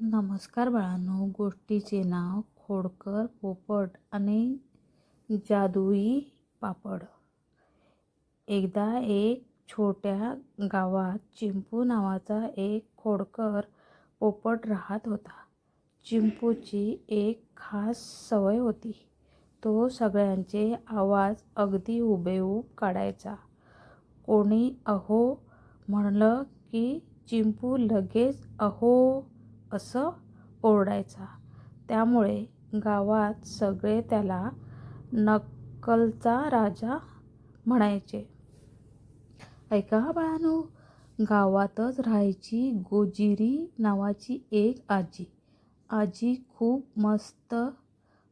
नमस्कार बाळांनो गोष्टीचे नाव खोडकर पोपट आणि जादुई पापड. एकदा एक छोट्या गावात चिंपू नावाचा एक खोडकर पोपट राहत होता. चिंपूची एक खास सवय होती. तो सगळ्यांचे आवाज अगदी हुबेहूब काढायचा. कोणी अहो म्हणलं की चिंपू लगेच अहो असं ओरडायचा. त्यामुळे गावात सगळे त्याला नक्कलचा राजा म्हणायचे. ऐका बाळानो गावातच राहायची गोजिरी नावाची एक आजी. आजी खूप मस्त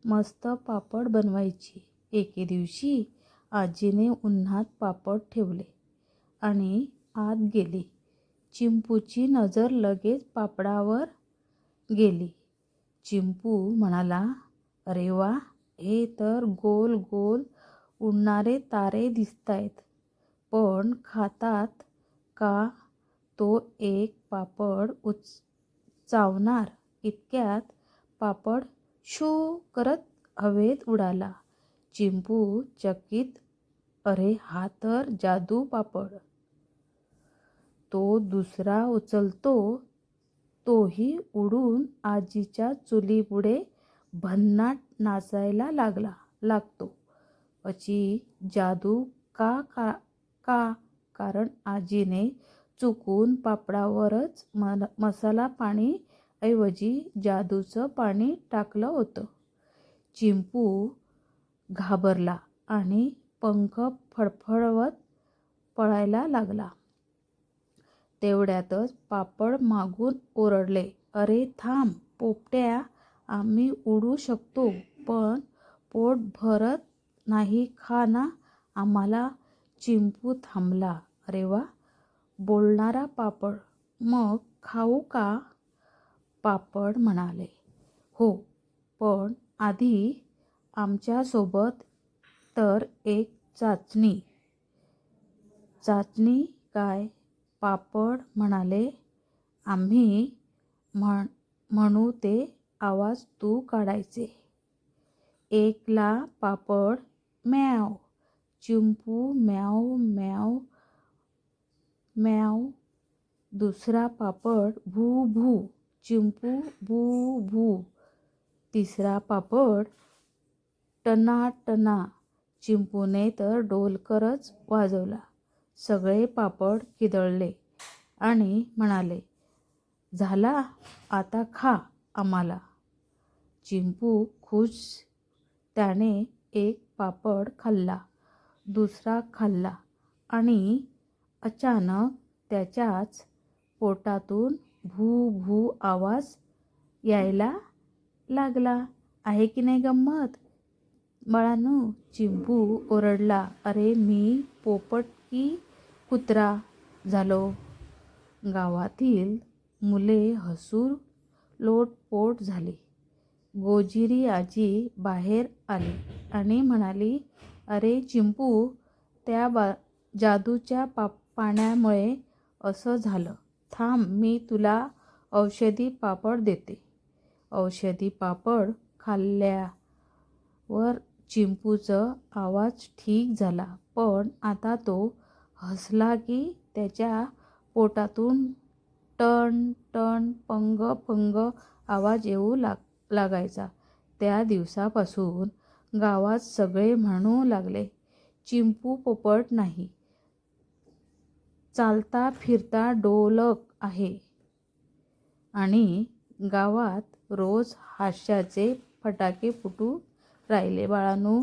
मस्त पापड बनवायची. एके दिवशी आजीने उन्हात पापड ठेवले आणि आत गेली. चिंपूची नजर लगेच पापडावर गेली. चिंपू म्हणाला अरे वा हे तर गोल गोल उडणारे तारे दिसतायत. पण खातात का तो एक पापड उच चावणार. इतक्यात पापड शू करत हवेत उडाला. चिंपू चकित अरे हा तर जादू पापड. तो दुसरा उचलतो तोही उडून आजीच्या चुलीपुढे भन्नाट नाचायला लागला लागतो. अची जादू का का का? कारण आजीने चुकून पापडावरच म मसाला पाणी ऐवजी जादूचं पाणी टाकलं होतं. चिंपू घाबरला आणि पंख फडफडवत पळायला लागला. तेवढ्यातच पापड मागून ओरडले अरे थांब पोपट्या आम्ही उडू शकतो पण पोट भरत नाही खा ना आम्हाला चिंपू थांबला. अरे वा बोलणारा पापड मग खाऊ का? पापड म्हणाले हो पण आधी आमच्यासोबत तर एक चाचणी. चाचणी काय? पापड म्हणाले आम्ही म्हण म्हणू ते आवाज तू काढायचे. एकला पापड म्याव चिंपू म्याव म्याव म्याव दुसरा पापड भू भू चिंपू भू भू तिसरा पापड टना टना चिंपूने तर डोलकरच वाजवला. सगळे पापड किदळले आणि म्हणाले झाला आता खा आम्हाला. चिंपू खुश त्याने एक पापड खाल्ला दुसरा खाल्ला आणि अचानक त्याच्याच पोटातून भू भू आवाज यायला लागला. आहे की नाही गंमत? बाळांनो चिंपू ओरडला. अरे मी पोपट की कुत्रा झालो. गावातील मुले हसून लोटपोट झाली. गोजिरी आजी बाहेर आली आणि म्हणाली अरे चिंपू त्या बा जादूच्या पा पाण्यामुळे असं झालं. थांब मी तुला औषधी पापड देते. औषधी पापड खाल्ल्यावर चिंपूचं आवाज ठीक झाला. पण आता तो हसला की त्याच्या पोटातून टन टन पंग पंग आवाज येऊ लाग लागायचा. त्या दिवसापासून गावात सगळे म्हणू लागले चिंपू पोपट नाही. चालता फिरता डोलक आहे. आणि गावात रोज हास्याचे फटाके फुटू राहिले. बाळांनो